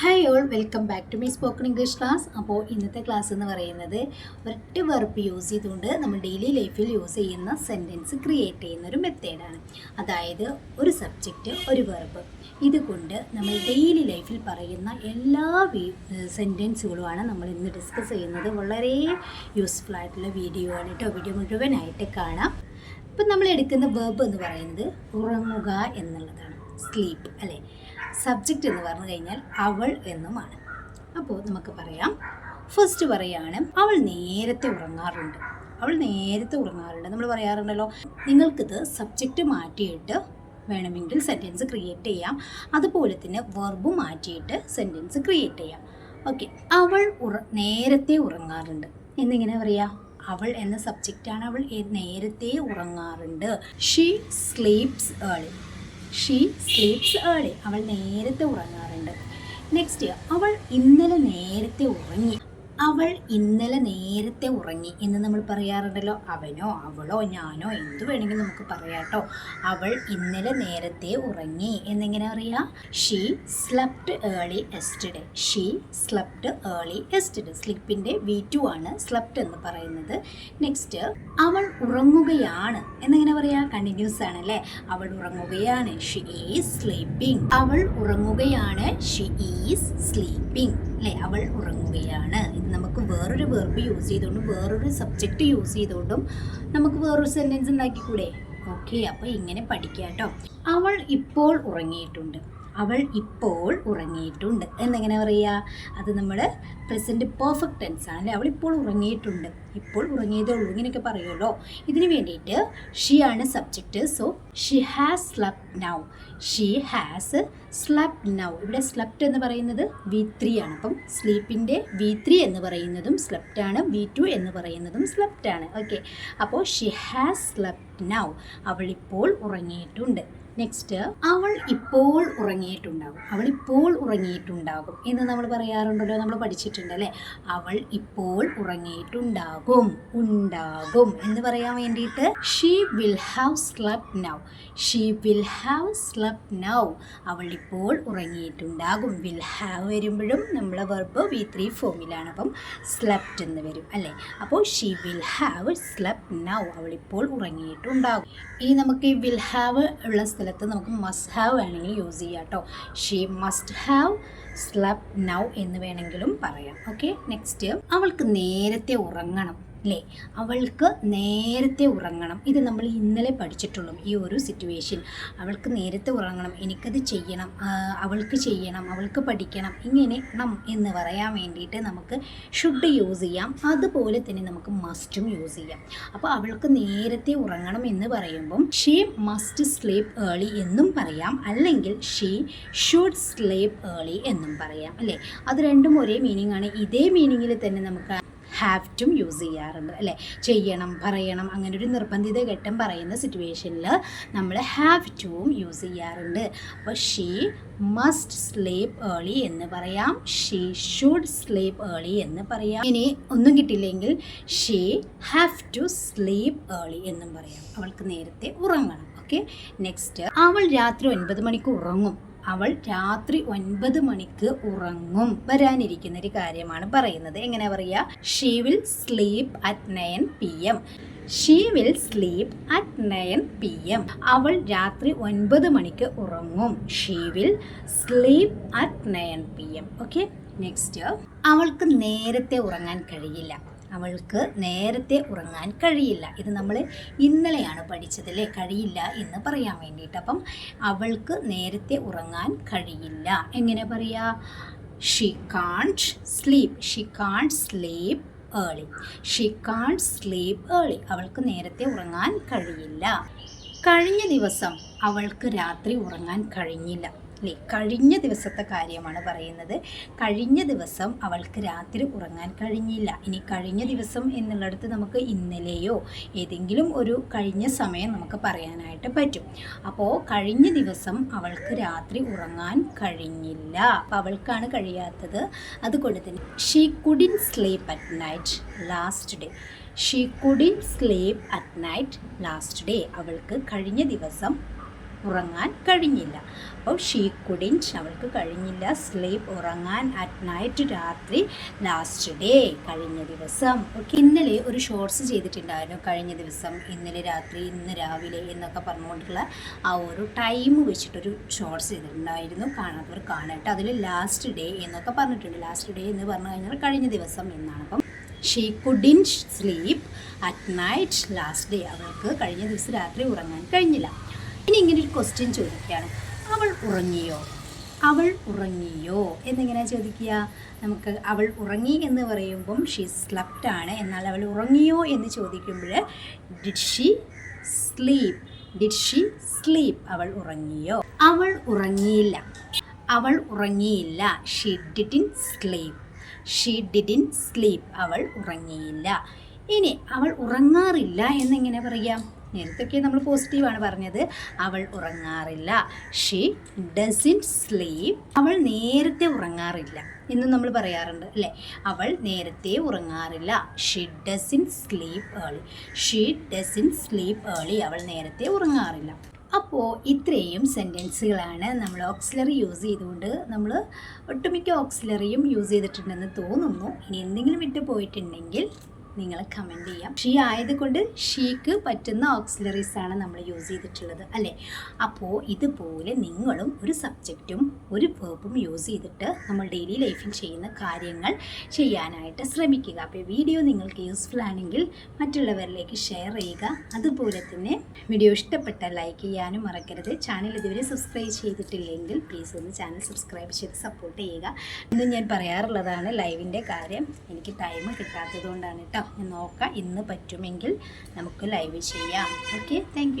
Hi all welcome back to my spoken English class അപ്പോൾ ഇന്നത്തെ class എന്ന് പറയുന്നത് ഒരൊറ്റ വെർബ് യൂസ് ചെയ്തുകൊണ്ട് നമ്മൾ ഡെയിലി ലൈഫിൽ യൂസ് ചെയ്യുന്ന സെന്റൻസ് ക്രിയേറ്റ് ചെയ്യുന്ന ഒരു മെത്തേഡാണ് അതായത് ഒരു സബ്ജക്റ്റ് ഒരു വെർബ് ഇതുകൊണ്ട് നമ്മൾ ഡെയിലി ലൈഫിൽ പറയുന്ന എല്ലാ സെന്റൻസുകളുമാണ് നമ്മൾ ഇന്ന് ഡിസ്കസ് ചെയ്യുന്നത്. വളരെ യൂസ്ഫുൾ ആയിട്ടുള്ള വീഡിയോ ആണ് കേട്ടോ. വീഡിയോ മുഴുവനായിട്ട് കാണാം. ഇപ്പം നമ്മൾ എടുക്കുന്ന വെർബ് എന്ന് പറയുന്നത് ഉറങ്ങുക എന്നുള്ളതാണ്. സ്ലീപ്പ് അല്ലേ? സബ്ജക്റ്റ് എന്ന് പറഞ്ഞു കഴിഞ്ഞാൽ അവൾ എന്നുമാണ്. അപ്പോൾ നമുക്ക് പറയാം. ഫസ്റ്റ് പറയാണ് അവൾ നേരത്തെ ഉറങ്ങാറുണ്ട്. അവൾ നേരത്തെ ഉറങ്ങാറുണ്ട്. നമ്മൾ പറയാറുണ്ടല്ലോ നിങ്ങൾക്കിത് സബ്ജക്റ്റ് മാറ്റിയിട്ട് വേണമെങ്കിൽ സെന്റൻസ് ക്രിയേറ്റ് ചെയ്യാം. അതുപോലെ തന്നെ വെർബ് മാറ്റിയിട്ട് സെന്റൻസ് ക്രിയേറ്റ് ചെയ്യാം. ഓക്കെ അവൾ ഉറ നേരത്തെ ഉറങ്ങാറുണ്ട്. എന്നിങ്ങനെ പറയാം അവൾ എന്ന സബ്ജക്റ്റാണ് അവൾ നേരത്തെ ഉറങ്ങാറുണ്ട്. She sleeps early she sleeps early അവൾ നേരത്തെ ഉറങ്ങാറുണ്ട്. നെക്സ്റ്റ് അവൾ ഇന്നലെ നേരത്തെ ഉറങ്ങി. അവൾ ഇന്നലെ നേരത്തെ ഉറങ്ങി എന്ന് നമ്മൾ പറയാറുണ്ടല്ലോ. അവനോ അവളോ ഞാനോ എന്ത് വേണമെങ്കിലും നമുക്ക് പറയാട്ടോ അവൾ ഇന്നലെ നേരത്തെ ഉറങ്ങി. എന്നെങ്ങനെ അറിയാം? She slept early yesterday she slept early yesterday സ്ലിപ്പിന്റെ V two ആണ് സ്ലപ്റ്റ് എന്ന് പറയുന്നത്. നെക്സ്റ്റ് അവൾ ഉറങ്ങുകയാണ്. എന്നെങ്ങനെ പറയാ? കണ്ടിന്യൂസ് ആണല്ലേ? അവൾ ഉറങ്ങുകയാണ്. ഷീ ഈസ് സ്ലീപ്പിംഗ് അവൾ ഉറങ്ങുകയാണ്. ഷീ ഈസ് സ്ലീപ്പിംഗ് അല്ലേ? അവൾ ഉറങ്ങുകയാണ്. ഇത് നമുക്ക് വേറൊരു വെർബ് യൂസ് ചെയ്തുകൊണ്ടും വേറൊരു സബ്ജക്റ്റ് യൂസ് ചെയ്തുകൊണ്ടും നമുക്ക് വേറൊരു സെന്റൻസ് ഉണ്ടാക്കിക്കൂടെ? ഓക്കെ അപ്പോൾ ഇങ്ങനെ പഠിക്കാം കേട്ടോ അവൾ ഇപ്പോൾ ഉറങ്ങിയിട്ടുണ്ട്. അവൾ ഇപ്പോൾ ഉറങ്ങിയിട്ടുണ്ട്. എന്നെങ്ങനെ പറയുക? അത് നമ്മൾ പ്രസന്റ് പെർഫെക്റ്റ് ടെൻസ് ആണ് അല്ലേ? അവൾ ഇപ്പോൾ ഉറങ്ങിയിട്ടുണ്ട്. ഇപ്പോൾ ഉറങ്ങിയതേ ഉള്ളൂ. ഇങ്ങനെയൊക്കെ പറയുമല്ലോ. ഇതിന് വേണ്ടിയിട്ട് ഷീ ആണ് subject so she has slept now she has slept now ഇവിടെ സ്ലപ്റ്റ് എന്ന് പറയുന്നത് വി ത്രീ ആണ്. അപ്പം സ്ലീപ്പിന്റെ വി ത്രീ എന്ന് പറയുന്നതും സ്ലപ്റ്റ് ആണ്. വി ടു എന്ന് പറയുന്നതും സ്ലപ്റ്റ് ആണ്. ഓക്കെ അപ്പോൾ ഷി ഹാസ് സ്ലപ് നൗ അവൾ ഇപ്പോൾ ഉറങ്ങിയിട്ടുണ്ട്. നെക്സ്റ്റ് അവൾ ഇപ്പോൾ ഉറങ്ങിയിട്ടുണ്ടാകും അവൾ ഇപ്പോൾ ഉറങ്ങിയിട്ടുണ്ടാകും. എന്ന് നമ്മൾ പറയാറുണ്ടല്ലോ നമ്മൾ പഠിച്ചിട്ടുണ്ട് അല്ലേ? അവൾ ഇപ്പോൾ ഉറങ്ങിയിട്ടുണ്ടാകും. ഉണ്ടാകും. എന്ന് പറയാൻ വേണ്ടിയിട്ട് she will have slept now she will have slept now അവൾ ഇപ്പോൾ ഉറങ്ങിയിട്ടുണ്ടാകും. വിൽ ഹാവ് വരുമ്പോഴും നമ്മളെ വെർബ് വി ത്രീ ഫോമിലാണ് അപ്പം സ്ലപ്റ്റ് എന്ന് വരും അല്ലേ? അപ്പോൾ she will have slept now അവൾ ഇപ്പോൾ ഉറങ്ങിയിട്ടുണ്ടാകും. ഇനി നമുക്ക് ഈ വിൽ ഹാവ് ഉള്ള നമുക്ക് മസ്റ്റ് ഹാവ് വേണമെങ്കിൽ യൂസ് ചെയ്യാം കേട്ടോ she must have slept now എന്ന് വേണമെങ്കിലും പറയാം. ഓക്കെ നെക്സ്റ്റ് അവൾക്ക് നേരത്തെ ഉറങ്ങണം. അല്ലേ അവൾക്ക് നേരത്തെ ഉറങ്ങണം. ഇത് നമ്മൾ ഇന്നലെ പഠിച്ചിട്ടുള്ളൂ ഈ ഒരു സിറ്റുവേഷൻ അവൾക്ക് നേരത്തെ ഉറങ്ങണം. എനിക്കത് ചെയ്യണം. അവൾക്ക് ചെയ്യണം. അവൾക്ക് പഠിക്കണം. ഇങ്ങനെ ണം എന്ന് പറയാൻ വേണ്ടിയിട്ട് നമുക്ക് ഷുഡ് യൂസ് ചെയ്യാം. അതുപോലെ തന്നെ നമുക്ക് മസ്റ്റും യൂസ് ചെയ്യാം. അപ്പോൾ അവൾക്ക് നേരത്തെ ഉറങ്ങണം എന്ന് പറയുമ്പം ഷീ മസ്റ്റ് സ്ലീപ്പ് ഏർലി എന്നും പറയാം. അല്ലെങ്കിൽ ഷീ ഷുഡ് സ്ലീപ്പ് ഏർലി എന്നും പറയാം. അല്ലേ? അത് രണ്ടും ഒരേ മീനിങ് ആണ്. ഇതേ മീനിങ്ങിൽ തന്നെ നമുക്ക് ഹാവ് ടും യൂസ് ചെയ്യാറുണ്ട് അല്ലേ? ചെയ്യണം പറയണം അങ്ങനെ ഒരു നിർബന്ധിത ഘട്ടം പറയുന്ന സിറ്റുവേഷനിൽ നമ്മൾ ഹാവ് ടുവും യൂസ് ചെയ്യാറുണ്ട്. അപ്പോൾ ഷീ മസ്റ്റ് സ്ലീപ്പ് ഏർലി എന്ന് പറയാം. ഷീ ഷുഡ് സ്ലീപ്പ് ഏർലി എന്ന് പറയാം. ഇനി ഒന്നും കിട്ടിയില്ലെങ്കിൽ she have to sleep early എന്നും പറയാം. അവൾക്ക് നേരത്തെ ഉറങ്ങണം ഓക്കെ നെക്സ്റ്റ് അവൾ രാത്രി ഒൻപത് മണിക്ക് ഉറങ്ങും. അവൾ രാത്രി ഒൻപത് മണിക്ക് ഉറങ്ങും. വരാനിരിക്കുന്ന ഒരു കാര്യമാണ് പറയുന്നത്. എങ്ങനെ പറയുക? She will sleep at nine P M she will sleep at nine P M അവൾ രാത്രി ഒൻപത് മണിക്ക് ഉറങ്ങും. She will sleep at nine P M okay next അവൾക്ക് നേരത്തെ ഉറങ്ങാൻ കഴിയില്ല. അവൾക്ക് നേരത്തെ ഉറങ്ങാൻ കഴിയില്ല. ഇത് നമ്മൾ ഇന്നലെയാണ് പഠിച്ചതല്ലേ കഴിയില്ല എന്ന് പറയാൻ വേണ്ടിയിട്ട്. അപ്പം അവൾക്ക് നേരത്തെ ഉറങ്ങാൻ കഴിയില്ല. എങ്ങനെ പറയാ? She can't sleep she can sleep early she can sleep early അവൾക്ക് നേരത്തെ ഉറങ്ങാൻ കഴിയില്ല. കഴിഞ്ഞ ദിവസം അവൾക്ക് രാത്രി ഉറങ്ങാൻ കഴിഞ്ഞില്ല. അല്ലേ കഴിഞ്ഞ ദിവസത്തെ കാര്യമാണ് പറയുന്നത്. കഴിഞ്ഞ ദിവസം അവൾക്ക് രാത്രി ഉറങ്ങാൻ കഴിഞ്ഞില്ല. ഇനി കഴിഞ്ഞ ദിവസം എന്നുള്ളിടത്ത് നമുക്ക് ഇന്നലെയോ ഏതെങ്കിലും ഒരു കഴിഞ്ഞ സമയം നമുക്ക് പറയാനായിട്ട് പറ്റും. അപ്പോൾ കഴിഞ്ഞ ദിവസം അവൾക്ക് രാത്രി ഉറങ്ങാൻ കഴിഞ്ഞില്ല. അപ്പം അവൾക്കാണ് കഴിയാത്തത്. അതുകൊണ്ട് തന്നെ she couldn't sleep at night last day she couldn't sleep at night last day അവൾക്ക് കഴിഞ്ഞ ദിവസം ഉറങ്ങാൻ കഴിഞ്ഞില്ല. അപ്പോൾ ഷീ കുഡിന്റ് അവൾക്ക് കഴിഞ്ഞില്ല. സ്ലീപ്പ് ഉറങ്ങാൻ അറ്റ് നൈറ്റ് രാത്രി ലാസ്റ്റ് ഡേ കഴിഞ്ഞ ദിവസം. ഓക്കെ ഇന്നലെ ഒരു ഷോർട്സ് ചെയ്തിട്ടുണ്ടായിരുന്നു കഴിഞ്ഞ ദിവസം. ഇന്നലെ രാത്രി ഇന്ന് രാവിലെ എന്നൊക്കെ പറഞ്ഞുകൊണ്ടുള്ള ആ ഒരു ടൈം വെച്ചിട്ടൊരു ഷോർട്സ് ചെയ്തിട്ടുണ്ടായിരുന്നു. കാണാത്തവർ കാണട്ടെ. അതിൽ ലാസ്റ്റ് ഡേ എന്നൊക്കെ പറഞ്ഞിട്ടുണ്ട്. ലാസ്റ്റ് ഡേ എന്ന് പറഞ്ഞു കഴിഞ്ഞാൽ കഴിഞ്ഞ ദിവസം എന്നാണ്. അപ്പം she couldn't sleep at night last day അവൾക്ക് കഴിഞ്ഞ ദിവസം രാത്രി ഉറങ്ങാൻ കഴിഞ്ഞില്ല. ഇനി ഇങ്ങനെ ഒരു ക്വസ്റ്റ്യൻ ചോദിക്കുകയാണ്. അവൾ ഉറങ്ങിയോ? അവൾ ഉറങ്ങിയോ? എന്നിങ്ങനെ ചോദിക്കുക? നമുക്ക് അവൾ ഉറങ്ങി എന്ന് പറയുമ്പം ഷീ സ്ലപ്റ്റ് ആണ്. എന്നാൽ അവൾ ഉറങ്ങിയോ എന്ന് ചോദിക്കുമ്പോൾ did she sleep did she sleep അവൾ ഉറങ്ങിയോ? അവൾ ഉറങ്ങിയില്ല. അവൾ ഉറങ്ങിയില്ല. She didn't sleep she didn't sleep അവൾ ഉറങ്ങിയില്ല. ഇനി അവൾ ഉറങ്ങാറില്ല എന്നെങ്ങനെ പറയാം? നേരത്തൊക്കെ നമ്മൾ പോസിറ്റീവാണ് പറഞ്ഞത്. അവൾ ഉറങ്ങാറില്ല. ഷീ ഡസിൻ സ്ലീപ് അവൾ നേരത്തെ ഉറങ്ങാറില്ല എന്ന് നമ്മൾ പറയാറുണ്ട് അല്ലേ? അവൾ നേരത്തെ ഉറങ്ങാറില്ല. She doesn't sleep early she doesn't sleep early അവൾ നേരത്തെ ഉറങ്ങാറില്ല. അപ്പോൾ ഇത്രയും സെന്റൻസുകളാണ് നമ്മൾ ഓക്സിലറി യൂസ് ചെയ്തുകൊണ്ട് നമ്മൾ ഒട്ടുമിക്ക ഓക്സിലറിയും യൂസ് ചെയ്തിട്ടുണ്ടെന്ന് തോന്നുന്നു. ഇനി എന്തെങ്കിലും വിട്ടു പോയിട്ടുണ്ടെങ്കിൽ നിങ്ങൾ കമന്റ് ചെയ്യാം. ഷീ ആയതുകൊണ്ട് ഷീക്ക് പറ്റുന്ന ഓക്സിലറീസ് ആണ് നമ്മൾ യൂസ് ചെയ്തിട്ടുള്ളത് അല്ലേ? അപ്പോൾ ഇതുപോലെ നിങ്ങളും ഒരു സബ്ജക്റ്റും ഒരു വേർബും യൂസ് ചെയ്തിട്ട് നമ്മൾ ഡെയിലി ലൈഫിൽ ചെയ്യുന്ന കാര്യങ്ങൾ ചെയ്യാനായിട്ട് ശ്രമിക്കുക. അപ്പോൾ വീഡിയോ നിങ്ങൾക്ക് യൂസ്ഫുൾ ആണെങ്കിൽ മറ്റുള്ളവരിലേക്ക് ഷെയർ ചെയ്യുക. അതുപോലെ തന്നെ വീഡിയോ ഇഷ്ടപ്പെട്ട ലൈക്ക് ചെയ്യാനും മറക്കരുത്. ചാനൽ ഇതുവരെ സബ്സ്ക്രൈബ് ചെയ്തിട്ടില്ലെങ്കിൽ പ്ലീസ് ഒന്ന് ചാനൽ സബ്സ്ക്രൈബ് ചെയ്ത് സപ്പോർട്ട് ചെയ്യുക. ഇന്ന് ഞാൻ പറയാറുള്ളതാണ് ലൈവിന്റെ കാര്യം. എനിക്ക് ടൈം കിട്ടാത്തത് കൊണ്ടാണ് കേട്ടോ ഞാൻ നോക്കാം. ഇന്ന് പറ്റുമെങ്കിൽ നമുക്ക് ലൈവ് ചെയ്യാം. Okay thank